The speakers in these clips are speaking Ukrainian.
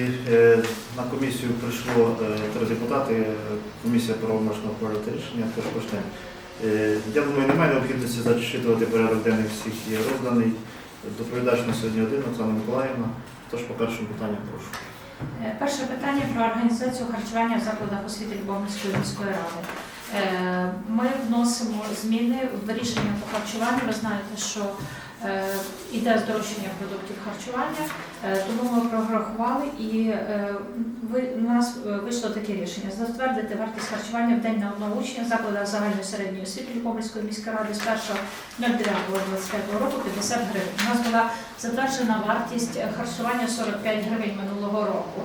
е, на комісію прийшло е, три депутати. е, Комісія правомочно ухвалити рішення, тож коштем. Я думаю, немає необхідності зачитувати порядок денний всіх є розданий. Доповідач на сьогодні один, Оксана Миколаївна. Тож по першому питанню прошу. Перше питання про організацію харчування в закладах освіти Любомльської міської ради. Ми вносимо зміни в рішення по харчуванню. Ви знаєте, що іде здорожчання продуктів харчування, е, тому ми прорахували і е, у нас е, вийшло таке рішення: затвердити вартість харчування в день на одного учня в закладах загальної середньої освіти Любомльської міської ради з 1.09.25 року 50 гривень. У нас була затверджена вартість е, харчування 45 гривень минулого року.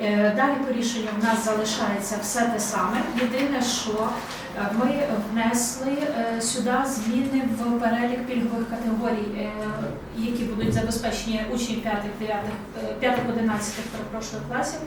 Е, Далі по рішенню в нас залишається все те саме. Єдине, що е, ми внесли е, сюди зміни в перелік пільгових категорій, які будуть забезпечені учнів 5-11 перепрошую, класів.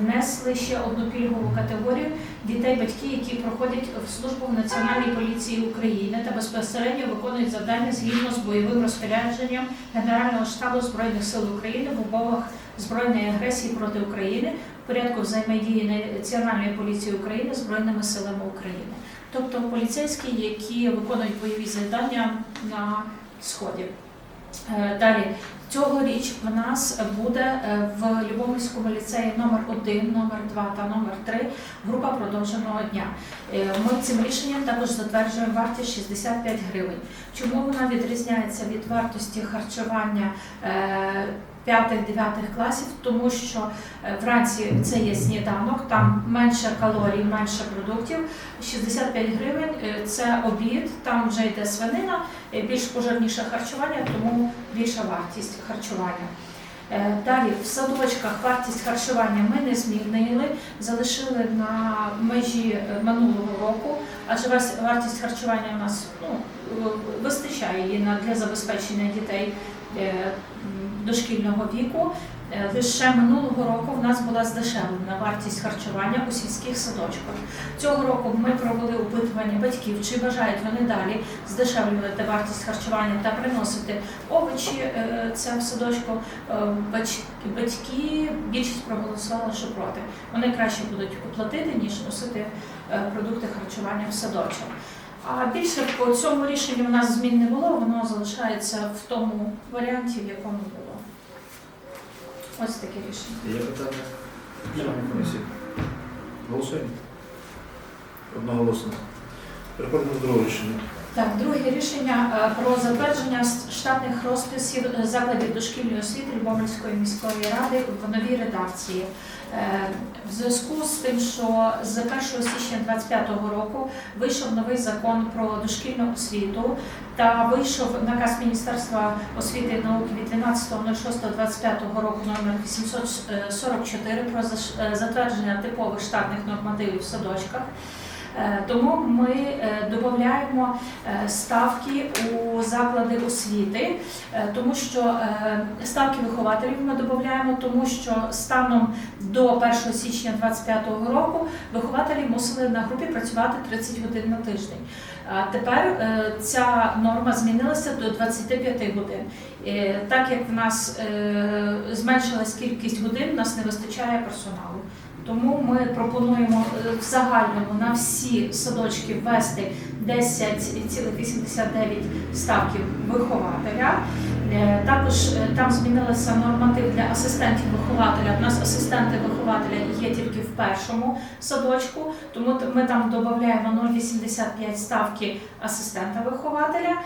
Внесли ще одну пільгову категорію дітей, батьки, які проходять в службу в Національній поліції України та безпосередньо виконують завдання згідно з бойовим розпорядженням Генерального штабу Збройних сил України в умовах збройної агресії проти України в порядку взаємодії Національної поліції України Збройними силами України, тобто поліцейські, які виконують бойові завдання на сході. Е, Далі цьогоріч в нас буде е, в Любомльському ліцеї номер 1, номер 2 та номер 3 група продовженого дня. Е, Ми цим рішенням також затверджуємо вартість 65 гривень. Чому вона відрізняється від вартості харчування е, 5-9 класів? Тому що е, вранці це є сніданок, там менше калорій, менше продуктів. 65 гривень е, це обід, там вже йде свинина, е, більш пожирніше харчування, тому більша вартість харчування. Е, Далі в садочках вартість харчування ми не змінили, залишили на межі е, минулого року, адже вартість харчування у нас ну, вистачає її для забезпечення дітей е, дошкільного віку. Е, Лише минулого року в нас була здешевлена вартість харчування у сільських садочках. Цього року ми провели опитування батьків, чи бажають вони далі здешевлювати вартість харчування та приносити овочі це в садочку. Е, Батьки більшість проголосували, що проти. Вони краще будуть оплатити, ніж носити е, продукти харчування в садочок. А більше по цьому рішенню у нас змін не було, воно залишається в тому варіанті, в якому було. Ось таке рішення. Є питання? Голосуємо. Одноголосно. Переходимо до другого рішення. Так, друге рішення е, про затвердження штатних розписів е, закладів дошкільної освіти Любомльської міської ради в новій редакції. Е, В зв'язку з тим, що з 1 січня 2025 року вийшов новий закон про дошкільну освіту та вийшов наказ Міністерства освіти і науки від 12.06.25 року номер 844 про затвердження типових штатних нормативів в садочках. Е, Тому ми е, додаємо е, ставки у заклади освіти, тому що ставки вихователів ми додаємо, тому що станом до 1 січня 2025 року вихователі мусили на групі працювати 30 годин на тиждень. А тепер ця норма змінилася до 25 годин. Так як в нас зменшилась кількість годин, в нас не вистачає персоналу. Тому ми пропонуємо е, в загальному на всі садочки ввести 10,89 ставків вихователя. Е, Також е, там змінилася норматив для асистентів вихователя. У нас асистенти вихователя є тільки в першому садочку, тому ми там додаємо 0,85 ставки асистента вихователя.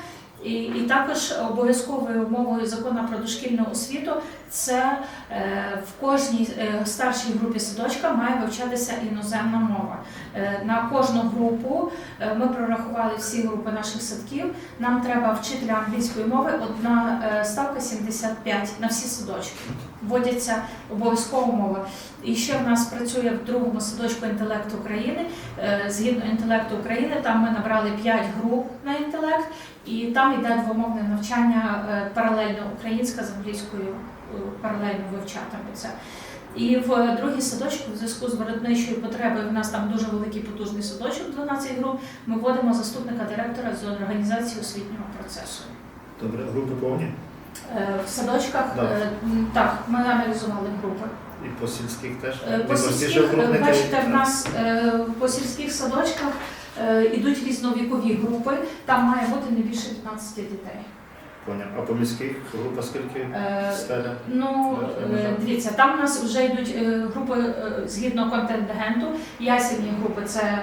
І, і також обов'язковою умовою закону про дошкільну освіту це е, в кожній е, старшій групі садочка має вивчатися іноземна мова. Е, на кожну групу е, ми прорахували всі групи наших садків. Нам треба вчителя англійської мови одна е, ставка 75 на всі садочки. Вводяться обов'язкова мова. І ще в нас працює в другому садочку інтелект України. Е, Згідно інтелекту України, там ми набрали 5 груп на інтелект, і там йде двомовне навчання е, паралельно українська з англійською е, паралельно вивчатиме це. І в другій садочку, в зв'язку з виробничою потребою, в нас там дуже великий потужний садочок, 12 груп. Ми вводимо заступника директора з організації освітнього процесу. Добре, групи повні? Е, В садочках Да. так, ми аналізували групи. І по сільських теж. По сільських, бачите, в нас по сільських садочках е, ідуть різновікові групи, там має бути не більше 15 дітей. Поняв. А по міських група скільки Е, стеля? Ну, е, дивіться, там у нас вже йдуть е, групи е, згідно контингенту. Ясельні групи це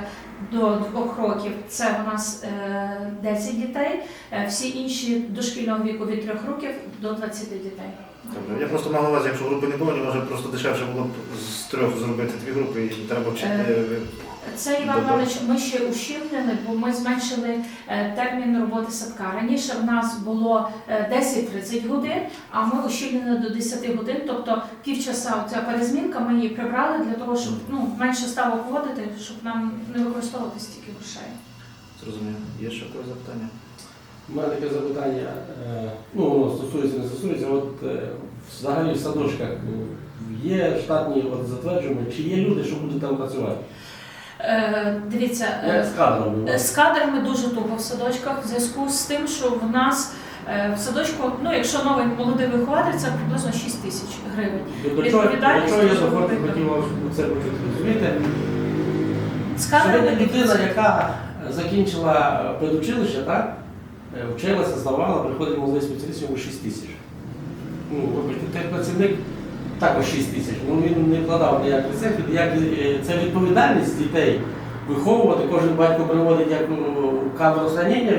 до двох років, це у нас е, 10 дітей. Е, Всі інші дошкільного віку від 3 років до 20 дітей. Добре. Я просто мав на увазі, якщо групи не було, може просто дешевше було б з трьох зробити дві групи і треба вчити. Е, Це Іван. Іванович, ми ще ущільнили, бо ми зменшили е, термін роботи садка. Раніше в нас було е, 10-30 годин, а ми ущільнили до 10 годин, тобто півчаса ця перезмінка ми її прибрали для того, щоб ну, менше ставок вводити, щоб нам не використовувати стільки грошей. Зрозумів. Є ще якось запитання? У мене таке запитання, е, ну воно стосується, не стосується. От е, взагалі в садочках е, є штатні от, затвердження, чи є люди, що будуть там працювати? Е, дивіться, е, Як з кадрами? Е, З кадрами дуже туго в садочках в зв'язку з тим, що в нас е, в садочку, ну якщо новий молодий вихователь, це приблизно 6 тисяч гривень. До чого, до відповідальність чого я дуже доходив, велика. хотів вам це почути. Розумієте? З Сьогодні кадрами людина, яка закінчила педучилище, так? Е, Вчилася, здавала, приходить молодий спеціаліст, йому 6 тисяч. Ну, вибачте, техпрацівник також 6 тисяч. Ну він не вкладав ніяк цих, як е, це відповідальність дітей виховувати. Кожен батько приводить як ну, камеру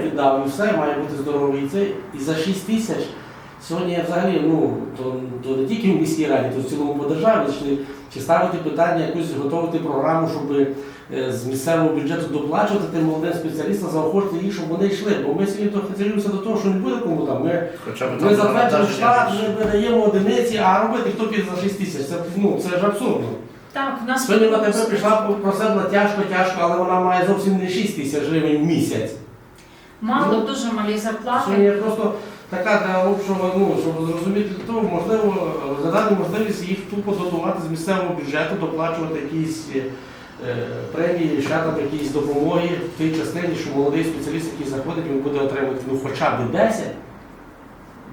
віддав і все, має бути здоровий. І це і за 6 тисяч. Сьогодні я взагалі, ну, то, то не тільки в міській раді, то в цілому по державі, чи, чи ставити питання, якусь готувати програму, щоб е, з місцевого бюджету доплачувати тим молодим спеціалістам, заохочувати їх, щоб вони йшли. Бо ми сьогодні хацелюємося до того, що не буде кому там. Ми, Хоча б ми там затверджуємо штат, ми видаємо одиниці, а робити хто піде за 6 тисяч. Це, ну, це ж абсурдно. Так, в нас Сьогодні на тебе прийшла просила тяжко, тяжко, але вона має зовсім не 6 тисяч гривень в місяць. мало Ну, дуже малі зарплати. Сьогодні просто така для общого, ну, щоб зрозуміти, то можливо розглядати можливість їх тупо дотувати з місцевого бюджету, доплачувати якісь е, премії, ще там якісь допомоги в тій частині, що молодий спеціаліст, який заходить, він буде отримувати ну, хоча б 10,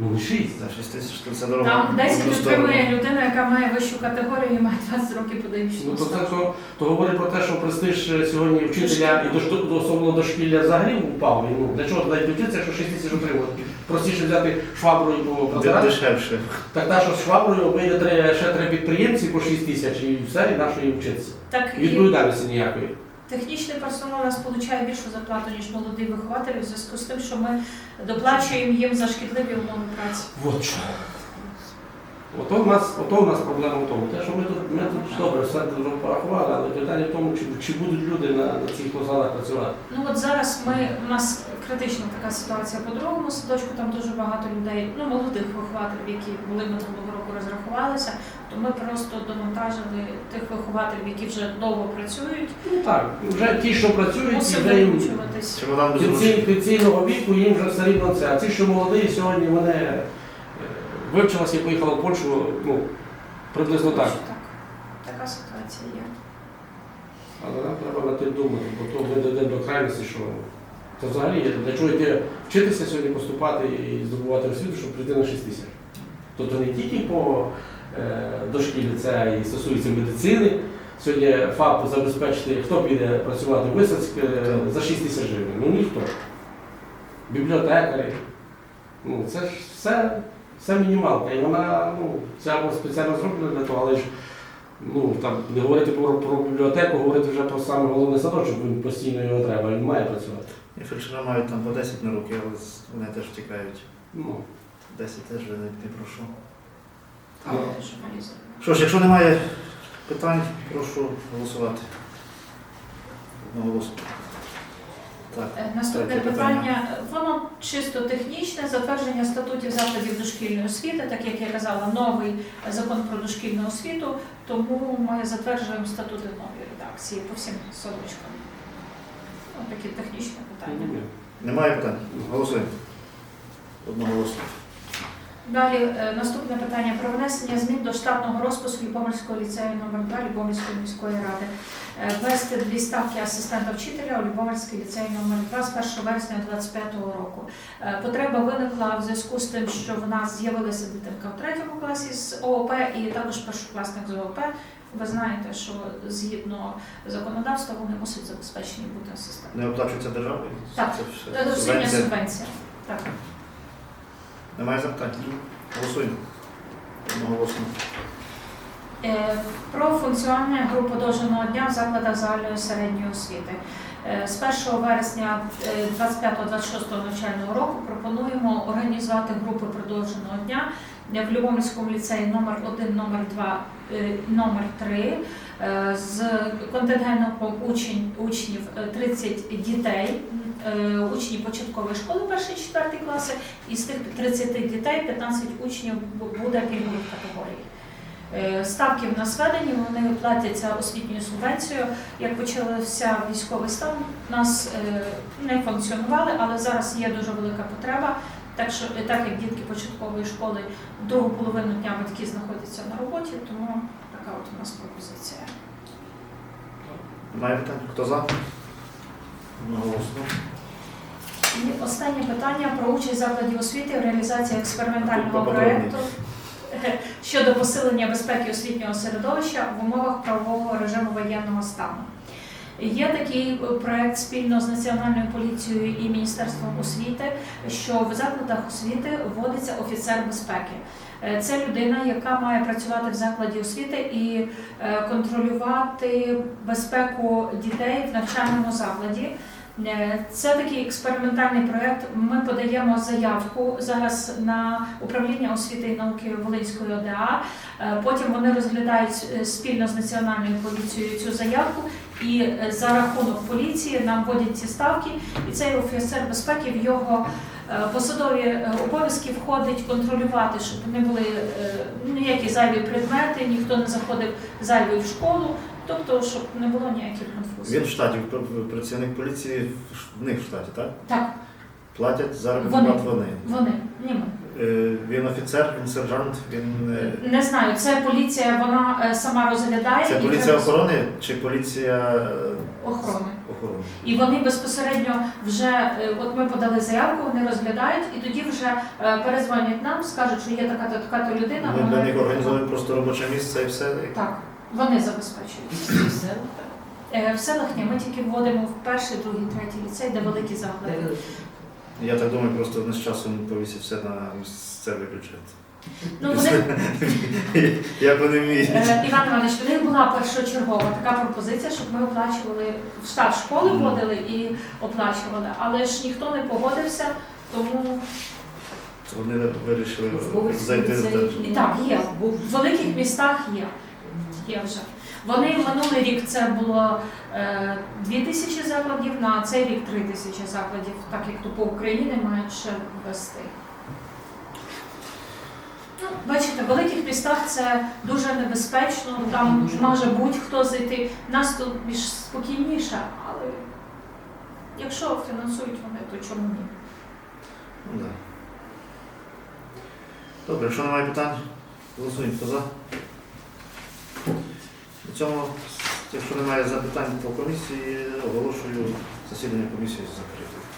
ну не 6. За 6 тисяч це дорого. Там 10 Обґрунтовано. отримує людина, яка має вищу категорію і має 20 років подивічного Ну, то, це, то, то говорить про те, що престиж е, сьогодні вчителя і до, до особливо дошкілля взагалі упав. І, ну, для чого туди вчитися, якщо 6 тисяч отримувати? Простіше взяти шваброю по Де- протирати. Дешевше. Так та, що з шваброю вийде три, ще три підприємці по 6 тисяч і все, і на що їм вчитися. Так І і відповідальності ніякої. Технічний персонал у нас отримує більшу зарплату, ніж молодий вихователь, у зв'язку з тим, що ми доплачуємо їм за шкідливі умови праці. Вот що. Ото в нас, ото в нас проблема в тому. Те, що ми тут, ми тут добре все дуже порахували, але питання в тому, чи, чи будуть люди на, на цих посадах працювати. Ну от зараз ми у нас критична така ситуація по другому садочку. Там дуже багато людей, ну молодих вихователів, які були минулого року розрахувалися. То ми просто довантажили тих вихователів, які вже довго працюють, Ну так, вже ті, що працюють, вже їм пенсійного віку їм вже все рівно це. А ті, що молоді, сьогодні вони вивчилися і поїхали в Польщу, ну, приблизно так. Так, така ситуація є. Але нам треба над тим думати, бо то ми дійдемо до крайності, що це взагалі для чого йти вчитися сьогодні поступати і здобувати освіту, щоб прийти на 6 тисяч. Тобто не тільки по е, дошкілі, це і стосується медицини. Сьогодні ФАП забезпечити, хто піде працювати в Висоцьк е, за 6 тисяч гривень. Ну ніхто. Бібліотекарі. Ну, це ж все, все мінімалка. І вона ну, ця була спеціально зроблена для того, але ж ну, там, не говорити про, про бібліотеку, говорити вже про саме головний садочок, він постійно його треба, він має працювати. І фельдшера мають там по 10 на руки, але вони теж втікають. Ну, 10 теж не, не прошу. Так, Ну. зарплати. Що ж, якщо немає питань, прошу голосувати. Одноголосно. Так. Е, Наступне Третє питання, воно чисто технічне, затвердження статутів закладів дошкільної освіти, так як я казала, новий закон про дошкільну освіту, тому ми затверджуємо статути в новій редакції по всім садочкам. Ось такі технічне питання. Немає питань? Голосуємо. Одноголосно. Далі е, наступне питання про внесення змін до штатного розпису Любомельського ліцею номер 2 Любомельської міської ради. Е, Ввести дві ставки асистента вчителя у Любомельський ліцей номер 2 з 1 вересня 2025 року. Е, Потреба виникла в зв'язку з тим, що в нас з'явилася дитинка в третьому класі з ООП і також першокласник з ООП. Ви знаєте, що згідно законодавства вони мусять забезпечені бути асистентами. Не оплачується державою? Так. Це все субвенція. субвенція. Так. Немає запитань? Голосуємо. Одноголосно. Е, Про функціонування груп подовженого дня в закладах загальної середньої освіти. Е, З 1 вересня е, 25-26 навчального року пропонуємо організувати групи продовженого дня в Любомльському ліцеї номер 1, номер 2, е, номер 3 е, з контингентом учнів е, 30 дітей, е, учні початкової школи 1-4 класи, і з тих 30 дітей 15 учнів буде пільгових категорій. Е, Ставки в нас введені, вони платяться освітньою субвенцією. Як почався військовий стан, нас е, не функціонували, але зараз є дуже велика потреба. Так що так як дітки початкової школи другу половину дня батьки знаходяться на роботі, тому така от у нас пропозиція. Немає питань? Хто за? Одноголосно. І останнє питання про участь закладів освіти в реалізації експериментального проєкту щодо посилення безпеки освітнього середовища в умовах правового режиму воєнного стану. Є такий е, проект спільно з Національною поліцією і Міністерством освіти, що в закладах освіти вводиться офіцер безпеки. Е, Це людина, яка має працювати в закладі освіти і е, контролювати безпеку дітей в навчальному закладі. Це такий експериментальний проєкт. Ми подаємо заявку зараз на управління освіти і науки Волинської ОДА. Потім вони розглядають спільно з національною поліцією цю заявку, і е, за рахунок поліції нам вводять ці ставки. І цей офіцер безпеки в його е, посадові е, обов'язки входить контролювати, щоб не були ніякі зайві предмети, ніхто не заходив зайвий в школу. Тобто, щоб не було ніяких конфузій. Він в штаті, пр- працівник поліції в них в штаті, так? Так, Платять заробітну плату вони. вони, ні ми. Е, Він офіцер, він сержант, він. е, Не знаю, це поліція, вона е, сама розглядає Це поліція треба- охорони чи поліція охорони. охорони? І вони безпосередньо вже, от ми подали заявку, вони розглядають, і тоді вже перезвонять нам, скажуть, що є така то така то людина. Ми для них організовуємо просто робоче місце і все. Так, вони забезпечують. В селах ні, ми тільки вводимо в перший, другий, третій ліцей, де великі заклади. Я так думаю, просто з часом повісять все на місцевий бюджет. Ну вони Як вони вміють. Е, Іван Іванович, в них була першочергова така пропозиція, щоб ми оплачували в штат школи вводили і оплачували, але ж ніхто не погодився, тому Вони вирішили зайти з держ- І так, є. в великих містах є. Є вже. Вони минулий рік це було е, 2 тисячі закладів, на цей рік 3 тисячі закладів, так як то по Україні мають ще ввести. Ну, бачите, в великих містах це дуже небезпечно, там може будь-хто зайти. Нас тут більш спокійніше, але якщо фінансують вони, то чому ні? Ну. Добре, якщо немає питань, голосуємо. Хто за? У цьому, якщо немає запитань по комісії, оголошую засідання комісії закритим.